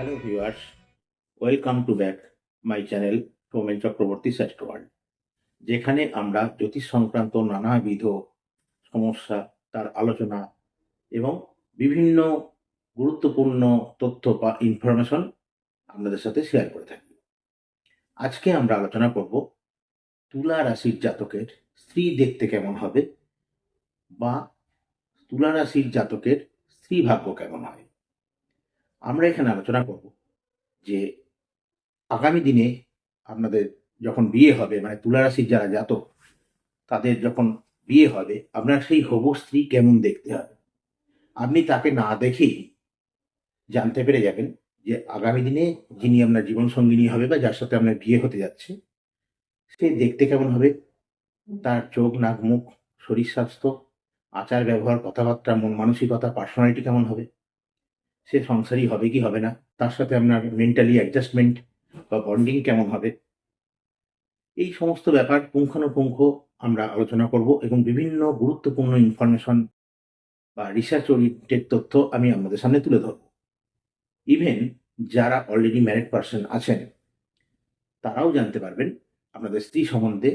Hello viewers welcome to back my channel Soumen Chakraborty search world যেখানে আমরা জ্যোতিষ সংক্রান্ত নানাবিধ সমস্যা, তার আলোচনা এবং বিভিন্ন গুরুত্বপূর্ণ তথ্য বা ইনফরমেশন আপনাদের সাথে শেয়ার করে থাকি। আজকে আমরা আলোচনা করব তুলা রাশির জাতকের স্ত্রী দেখতে কেমন হবে বা তুলা রাশির জাতকের স্ত্রী ভাগ্য কেমন হয়। আমরা এখানে আলোচনা করব যে আগামী দিনে আপনাদের যখন বিয়ে হবে মানে তুলা রাশির যারা জাতক, তাদের যখন বিয়ে হবে আপনার সেই হবু স্ত্রী কেমন দেখতে হবে? আপনি তাকে না দেখেই জানতে পেরে যাবেন যে আগামী দিনে যিনি আপনার জীবন সঙ্গিনী হবে বা যার সাথে আপনার বিয়ে হতে যাচ্ছে, সে দেখতে কেমন হবে? তার চোখ, নাক, মুখ, শরীর স্বাস্থ্য আচার ব্যবহার কথাবার্তা মন মানসিকতা পার্সোনালিটি কেমন হবে? সে সংসারী হবে কি হবে না? তার সাথে আপনার মেন্টালি অ্যাডজাস্টমেন্ট বা বন্ডিং কেমন হবে? এই সমস্ত ব্যাপার পুঙ্খানুপুঙ্খ আমরা আলোচনা করব এবং বিভিন্ন গুরুত্বপূর্ণ ইনফরমেশন বা রিসার্চ ওরিয়েন্টেড তথ্য আমি আপনাদের সামনে তুলে ধরব। ইভেন যারা অলরেডি ম্যারিড পার্সন আছেন, তারাও জানতে পারবেন আপনাদের স্ত্রী সম্বন্ধে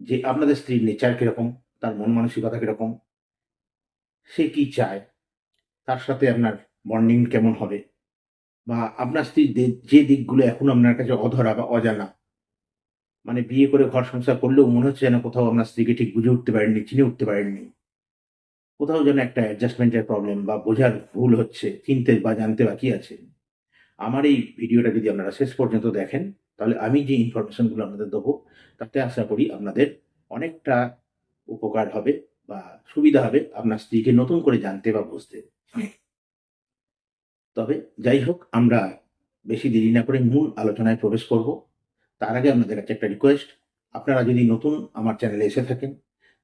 যে আপনাদের স্ত্রীর নেচার কীরকম, তার মন মানসিকতা কীরকম, সে কি চায়, তার সাথে আপনার বন্ডিং কেমন হবে? বা আপনার স্ত্রীর যে দিকগুলো এখন আপনার কাছে অধরা বা অজানা মানে বিয়ে করে ঘর সংসার করলেও মনে হচ্ছে যেন কোথাও আপনার স্ত্রীকে ঠিক বুঝে উঠতে পারেননি, চিনে উঠতে পারেননি। কোথাও যেন একটা অ্যাডজাস্টমেন্টের প্রবলেম বা বোঝার ভুল হচ্ছে, চিনতে বা জানতে বাকি আছে। আমার এই ভিডিওটা যদি আপনারা শেষ পর্যন্ত দেখেন, তাহলে আমি যে ইনফরমেশনগুলো আপনাদের দেবো, তাতে আশা করি আপনাদের অনেকটা উপকার হবে বা সুবিধা হবে আপনার স্ত্রীকে নতুন করে জানতে বা বুঝতে। তবে যাই হোক, আমরা বেশি দেরি না করে মূল আলোচনায় প্রবেশ করব। তার আগে আপনাদের কাছে একটা রিকোয়েস্ট আপনারা যদি নতুন আমার চ্যানেলে এসে থাকেন,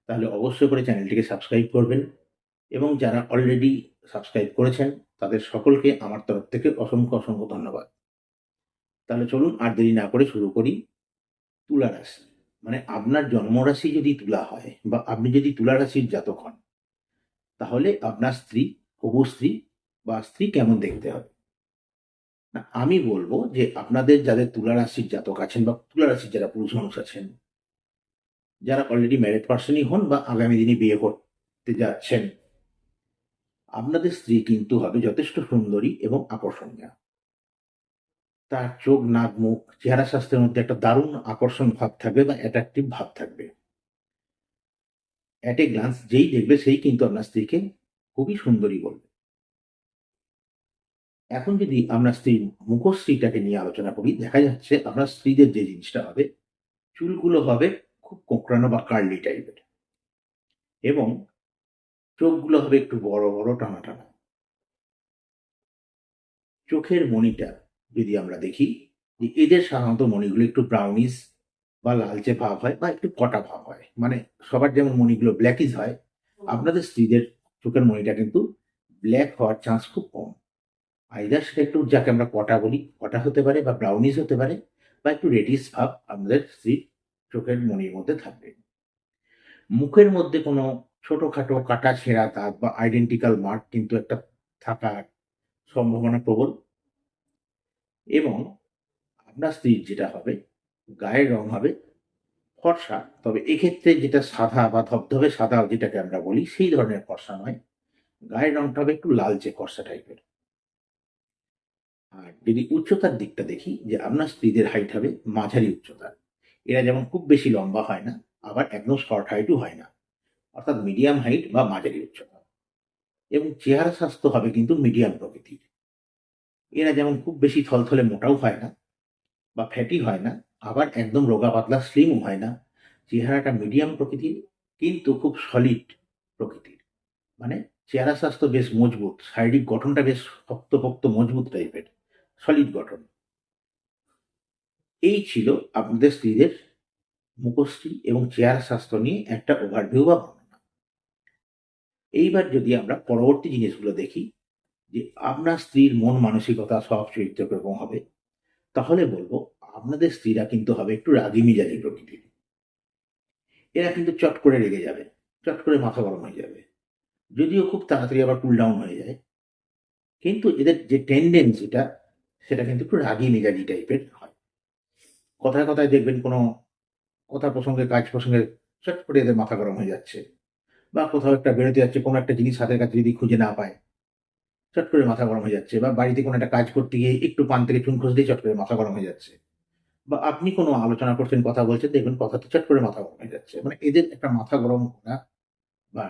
তাহলে অবশ্যই করে চ্যানেলটিকে সাবস্ক্রাইব করবেন এবং যারা অলরেডি সাবস্ক্রাইব করেছেন, তাদের সকলকে আমার তরফ থেকে অসংখ্য অসংখ্য ধন্যবাদ। তাহলে চলুন আর দেরি না করে শুরু করি। তুলা রাশি মানে আপনার জন্মরাশি যদি তুলা হয় বা আপনি যদি তুলা রাশির জাতক হন, তাহলে আপনার স্ত্রী, হবু স্ত্রী বা স্ত্রী কেমন দেখতে হবে? না, আমি বলব যে আপনাদের যাদের তুলা রাশির জাতক আছেন বা তুলা রাশির যারা পুরুষ মানুষ আছেন, যারা অলরেডি ম্যারিড পার্সনই হন বা আগামী দিনে বিয়ে করতে যাচ্ছেন, আপনাদের স্ত্রী কিন্তু হবে যথেষ্ট সুন্দরী এবং আকর্ষণীয়। তার চোখ, নাক, মুখ, চেহারা স্বাস্থ্যের মধ্যে একটা দারুণ আকর্ষণ ভাব থাকবে বা অ্যাট্রাকটিভ ভাব থাকবে। অ্যাট এ গ্লান্স যেই দেখবে সেই কিন্তু আপনার স্ত্রীকে খুবই সুন্দরী বলবে। এখন যদি আমরা স্ত্রীর মুখশ্রীটাকে নিয়ে আলোচনা করি দেখা যাচ্ছে আপনার স্ত্রীদের যে জিনিসটা হবে চুলগুলো হবে খুব কোঁকড়ানো বা কার্লি টাইপের এবং চোখগুলো হবে একটু বড় বড় টানা টানা চোখের মণিটা যদি আমরা দেখি যে এদের সাধারণত মণিগুলো একটু ব্রাউনিস বা লালচে ভাব হয় বা একটু কটা ভাব হয়। মানে সবার যেমন মণিগুলো ব্ল্যাকিশ হয় আপনাদের স্ত্রীদের চোখের মণিটা কিন্তু ব্ল্যাক হওয়ার চান্স খুব কম। আইদার সেটা একটু যাকে আমরা কটা বলি, কটা হতে পারে বা ব্রাউনিশ হতে পারে বা একটু রেডিশ ভাব আমাদের স্ত্রীর চোখের মনির মধ্যে থাকবে। মুখের মধ্যে কোনো ছোটোখাটো কাটা ছেঁড়া দাগ বা আইডেন্টিক্যাল মার্ক কিন্তু একটা থাকার সম্ভাবনা প্রবল। এবং আপনার স্ত্রীর যেটা হবে, গায়ের রং হবে ফর্সা, তবে এক্ষেত্রে যেটা সাদা বা ধবধবে সাদা যেটাকে আমরা বলি, সেই ধরনের ফর্সা নয়। গায়ের রংটা হবে একটু লালচে ফর্সা টাইপের আর যদি উচ্চতার দিকটা দেখি যে আপনার স্ত্রীদের হাইট হবে মাঝারি উচ্চতার এরা যেমন খুব বেশি লম্বা হয় না, আবার একদম শর্ট হাইটও হয় না। অর্থাৎ মিডিয়াম হাইট বা মাঝারি উচ্চতা। এবং চেহারা স্বাস্থ্য হবে কিন্তু মিডিয়াম প্রকৃতির। এরা যেমন খুব বেশি থলথলে মোটাও হয় না বা ফ্যাটি হয় না, আবার একদম রোগা পাতলা স্লিমও হয় না। চেহারাটা মিডিয়াম প্রকৃতির কিন্তু খুব সলিড প্রকৃতির। মানে চেহারা স্বাস্থ্য বেশ মজবুত, শারীরিক গঠনটা বেশ শক্তপোক্ত মজবুত টাইপের সলিড গঠন। এই ছিল আপনাদের স্ত্রীদের মুখশ্রী এবং চেহারা স্বাস্থ্য নিয়ে একটা ওভারভিউ বা বর্ণনা। এইবার যদি আমরা পরবর্তী জিনিসগুলো দেখি, যে আপনার স্ত্রীর মন মানসিকতা সব চরিত্র কীরকম হবে, তাহলে বলব আপনাদের স্ত্রীরা কিন্তু হবে একটু রাগি মিজাজি প্রকৃতির। এরা কিন্তু চট করে রেগে যাবে, চট করে মাথা গরম হয়ে যাবে। যদিও খুব তাড়াতাড়ি আবার কুল ডাউন হয়ে যায়। কিন্তু এদের যে টেন্ডেন্সিটা সেটা কিন্তু একটু রাগি মেজাজি টাইপের হয়। কথায় কথায় দেখবেন কোনো কথা প্রসঙ্গে, কাজ প্রসঙ্গে চট করে এদের মাথা গরম হয়ে যাচ্ছে বা কোথাও একটা বেরোতে যাচ্ছে, কোনো একটা জিনিস হাতের কাছে যদি খুঁজে না পায়, চট করে মাথা গরম হয়ে যাচ্ছে বা বাড়িতে কোনো একটা কাজ করতে গিয়ে একটু পান থেকে চুন খসলেই চট করে মাথা গরম হয়ে যাচ্ছে বা আপনি কোনো আলোচনা করছেন, কথা বলছেন, দেখবেন কথাতে চট করে মাথা গরম হয়ে যাচ্ছে। মানে এদের একটা মাথা গরম করা বা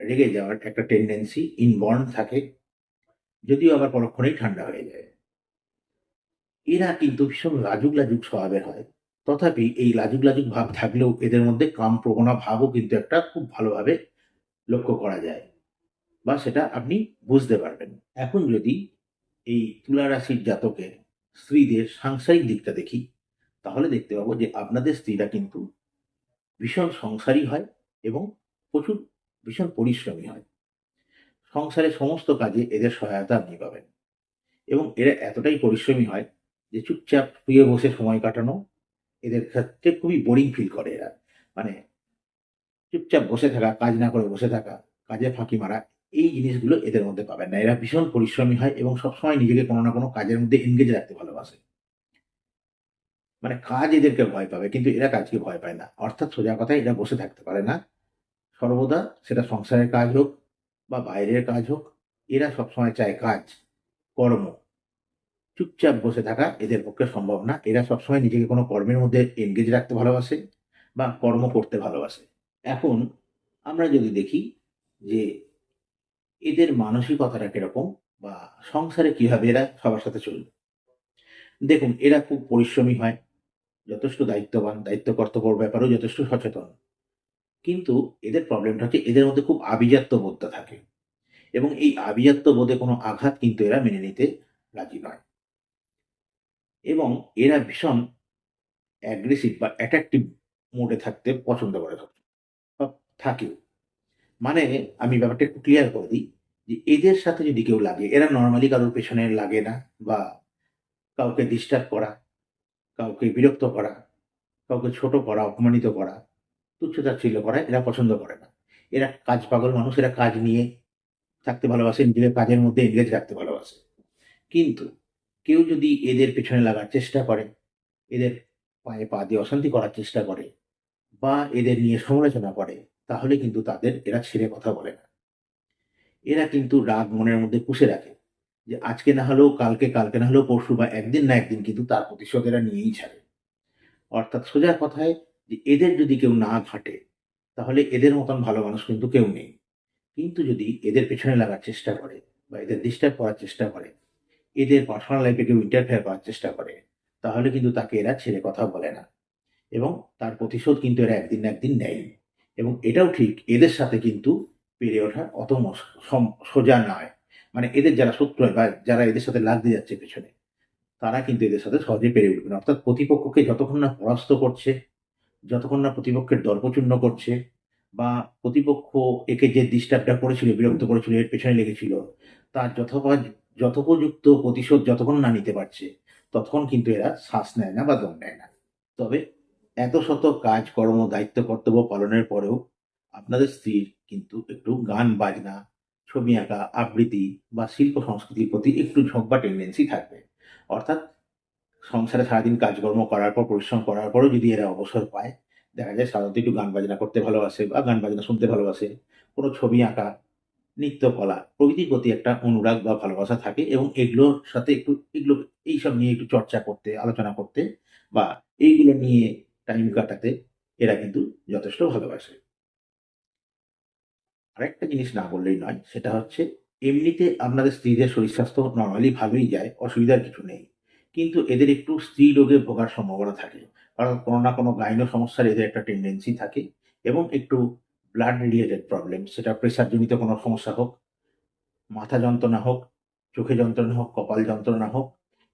রেগে যাওয়ার একটা টেন্ডেন্সি ইনবর্ন থাকে, যদিও আবার পরক্ষণেই ঠান্ডা হয়ে যায়। এরা কিন্তু ভীষণ লাজুক লাজুক স্বভাবের হয়। তথাপি এই লাজুক লাজুক ভাব থাকলেও এদের মধ্যে কাম প্রবণা ভাবও কিন্তু একটা খুব ভালোভাবে লক্ষ্য করা যায় বা সেটা আপনি বুঝতে পারবেন। এখন যদি এই তুলা রাশির জাতকের স্ত্রীদের সাংসারিক দিকটা দেখি, তাহলে দেখতে পাবো যে আপনাদের স্ত্রীরা কিন্তু ভীষণ সংসারী হয় এবং প্রচুর ভীষণ পরিশ্রমী হয়। সংসারের সমস্ত কাজে এদের সহায়তা আপনি পাবেন এবং এরা এতটাই পরিশ্রমী হয় যে চুপচাপ শুয়ে বসে সময় কাটানো, এদের ক্ষেত্রে খুবই বোরিং ফিল করে এরা। মানে চুপচাপ বসে থাকা, কাজ না করে বসে থাকা, কাজে ফাঁকি মারা, এই জিনিসগুলো এদের মধ্যে পাবেন না। এরা ভীষণ পরিশ্রমী হয় এবং সবসময় নিজেকে কোনো না কোনো কাজের মধ্যে এনগেজ রাখতে ভালোবাসে। মানে কাজ এদেরকে ভয় পাবে, কিন্তু এরা কাজকে ভয় পায় না। অর্থাৎ সোজা কথা এরা বসে থাকতে পারে না। সর্বদা সেটা সংসারের কাজ হোক বা বাইরের কাজ হোক, এরা সবসময় চায় কাজ, কর্ম চুপচাপ বসে থাকা এদের পক্ষে সম্ভব না। এরা সবসময় নিজেকে কোনো কর্মের মধ্যে এনগেজ রাখতে ভালোবাসে বা কর্ম করতে ভালোবাসে। এখন আমরা যদি দেখি যে এদের মানসিকতাটা কীরকম বা সংসারে কীভাবে এরা সবার সাথে চলবে। দেখুন, এরা খুব পরিশ্রমী হয়, যথেষ্ট দায়িত্ববান দায়িত্ব কর্তব্যর ব্যাপারেও যথেষ্ট সচেতন। কিন্তু এদের প্রবলেমটা হচ্ছে এদের মধ্যে খুব আভিজাত্য বোধটা থাকে এবং এই আভিজাত্য বোধে কোনো আঘাত কিন্তু এরা মেনে নিতে রাজি নয়। এবং এরা ভীষণ অ্যাগ্রেসিভ বা অ্যাট্রাকটিভ মোডে থাকতে পছন্দ করে বা থাকেও মানে আমি ব্যাপারটা একটু ক্লিয়ার করে দিই যে এদের সাথে যদি কেউ লাগে, এরা নর্মালি কারোর পেছনে লাগে না বা কাউকে ডিস্টার্ব করা, কাউকে বিরক্ত করা, কাউকে ছোট করা, অপমানিত করা, তুচ্ছতাচ্ছিল্য করা এরা পছন্দ করে না। এরা কাজ পাগল মানুষ, এরা কাজ নিয়ে থাকতে ভালোবাসে, নিজেদের কাজের মধ্যে এনগেজ রাখতে ভালোবাসে। কিন্তু কেউ যদি এদের পেছনে লাগার চেষ্টা করে, এদের পায়ে পা দিয়ে অশান্তি করার চেষ্টা করে বা এদের নিয়ে সমালোচনা করে, তাহলে কিন্তু তাদের এরা ছেড়ে কথা বলে না। এরা কিন্তু রাগ মনের মধ্যে পুষে রাখে যে আজকে না হলেও কালকে কালকে না হলেও পরশু বা একদিন না একদিন কিন্তু তার প্রতিশোধ এরা নিয়েই ছাড়ে। অর্থাৎ সোজা কথায় যে এদের যদি কেউ না ঘাটে, তাহলে এদের মতন ভালো মানুষ কিন্তু কেউ নেই। কিন্তু যদি এদের পেছনে লাগার চেষ্টা করে বা এদের ডিস্টার্ব করার চেষ্টা করে এদের পার্সোনাল লাইফে কেউ ইন্টারফেয়ার করার চেষ্টা করে, তাহলে কিন্তু তাকে এরা ছেড়ে কথা বলে না। এবং তার প্রতিশোধ কিন্তু এরা একদিন না একদিন নেয় এবং এটাও ঠিক, এদের সাথে কিন্তু পেরে ওঠা অত সোজা নয়। মানে এদের যারা শত্রু হয় বা যারা এদের সাথে লাগতে যাচ্ছে পেছনে, তারা কিন্তু এদের সাথে সহজে পেরে উঠবে না। অর্থাৎ প্রতিপক্ষকে যতক্ষণ না পরাস্ত করছে, যতক্ষণ না প্রতিপক্ষের দর্পচূর্ণ করছে, বা প্রতিপক্ষ একে যে ডিস্টার্বটা করেছিল, বিরক্ত করেছিল, এর পেছনে লেগেছিল, তার যথোপা যথোপযুক্ত প্রতিশোধ যতক্ষণ না নিতে পারছে, ততক্ষণ কিন্তু এরা শ্বাস নেয় না বা দম নেয় না। তবে এত শত কাজ, কর্ম, দায়িত্ব, কর্তব্য পালনের পরেও আপনাদের স্ত্রীর কিন্তু একটু গান বাজনা, ছবি আঁকা, আবৃত্তি বা শিল্প সংস্কৃতির প্রতি একটু ঝোঁক বা টেন্ডেন্সি থাকবে। অর্থাৎ সংসারে সারাদিন কাজকর্ম করার পর, পরিশ্রম করার পরও যদি এরা অবসর পায়, দেখা যায় সাধারণত একটু গান বাজনা করতে ভালোবাসে বা গান বাজনা শুনতে ভালোবাসে, কোনো ছবি আঁকা নৃত্যকলা। প্রকৃতির প্রতি একটা অনুরাগ বা ভালোবাসা থাকে এবং এগুলোর সাথে একটু, এগুলো, এইসব নিয়ে একটু চর্চা করতে, আলোচনা করতে বা এইগুলো নিয়ে টাইম কাটাতে এরা কিন্তু যথেষ্ট ভালোবাসে। আরেকটা জিনিস না বললেই নয়, সেটা হচ্ছে এমনিতে আপনাদের স্ত্রীদের শরীর স্বাস্থ্য নর্মালি ভালোই যায়, অসুবিধার কিছু নেই। কিন্তু এদের একটু স্ত্রী রোগে ভোগার সম্ভাবনা থাকে। কারণ কোনো না কোনো গাইনো সমস্যার এদের একটা টেন্ডেন্সি থাকে এবং একটু ব্লাড রিলেটেড প্রবলেম সেটা প্রেশারজনিত কোনো সমস্যা হোক, মাথা যন্ত্রণা হোক, চোখে যন্ত্রণা হোক, কপাল যন্ত্রণা হোক,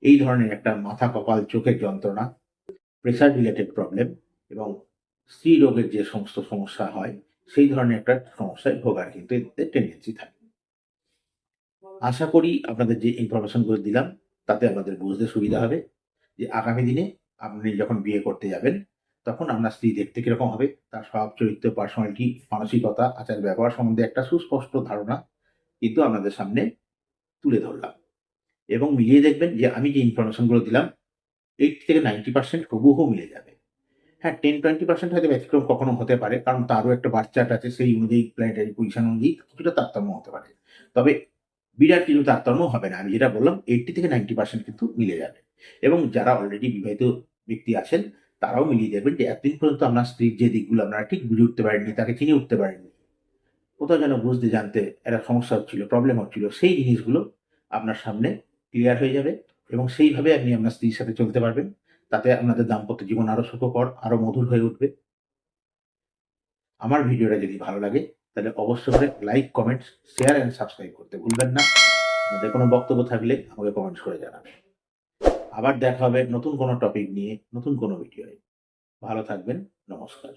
এই ধরনের একটা মাথা, কপাল চোখের যন্ত্রণা প্রেশার রিলেটেড প্রবলেম এবং স্ত্রী রোগের যে সমস্ত সমস্যা হয়, সেই ধরনের একটা সমস্যায় ভোগার কিন্তু এদের টেন্ডেন্সি থাকে। আশা করি আপনাদের যে ইনফরমেশনগুলো দিলাম, তাতে আপনাদের বুঝতে সুবিধা হবে যে আগামী দিনে আপনি যখন বিয়ে করতে যাবেন তখন আপনার স্ত্রী দেখতে কীরকম হবে? তার স্বভাব, চরিত্র পার্সোনালিটি মানসিকতা, আচার, ব্যবহার সম্বন্ধে একটা সুস্পষ্ট ধারণা কিন্তু আপনাদের সামনে তুলে ধরলাম। এবং মিলিয়ে দেখবেন যে আমি যে ইনফরমেশনগুলো দিলাম এইট থেকে নাইনটি পার্সেন্ট হুবহু মিলে যাবে। হ্যাঁ টেন টোয়েন্টি পার্সেন্ট হয়তো ব্যতিক্রম কখনো হতে পারে, কারণ তারও একটা বাচ্চাটা আছে, সেই অনুযায়ী প্ল্যানেটারি পজিশন অনুযায়ী কিছুটা তারতম্য হতে পারে। তবে বিরাট কিছু তারতম্য হবে না, আমি যেটা বললাম এইটটি থেকে নাইনটি পার্সেন্ট কিন্তু মিলে যাবে। এবং যারা অলরেডি বিবাহিত ব্যক্তি আছেন তারাও মিলিয়ে দেখবেন যে এতদিন পর্যন্ত আপনার স্ত্রীর যে দিকগুলো আপনারা ঠিক বুঝে উঠতে পারেননি তাকে চিনে উঠতে পারেননি কোথাও যেন বুঝতে জানতে একটা সমস্যা হচ্ছিল প্রবলেম হচ্ছিল, সেই জিনিসগুলো আপনার সামনে ক্লিয়ার হয়ে যাবে এবং সেইভাবে আপনি আপনার স্ত্রীর সাথে চলতে পারবেন। তাতে আপনাদের দাম্পত্য জীবন আরও সুখকর আরও মধুর হয়ে উঠবে। আমার ভিডিওটা যদি ভালো লাগে, তাহলে অবশ্যই করে like comments share and subscribe করতে ভুলবেন না। আপনাদের কোনো বক্তব্য থাকলে আমাকে কমেন্টস করে জানাবেন। আবার দেখা হবে নতুন কোনো টপিক নিয়ে নতুন কোনো ভিডিওয়ে ভালো থাকবেন নমস্কার।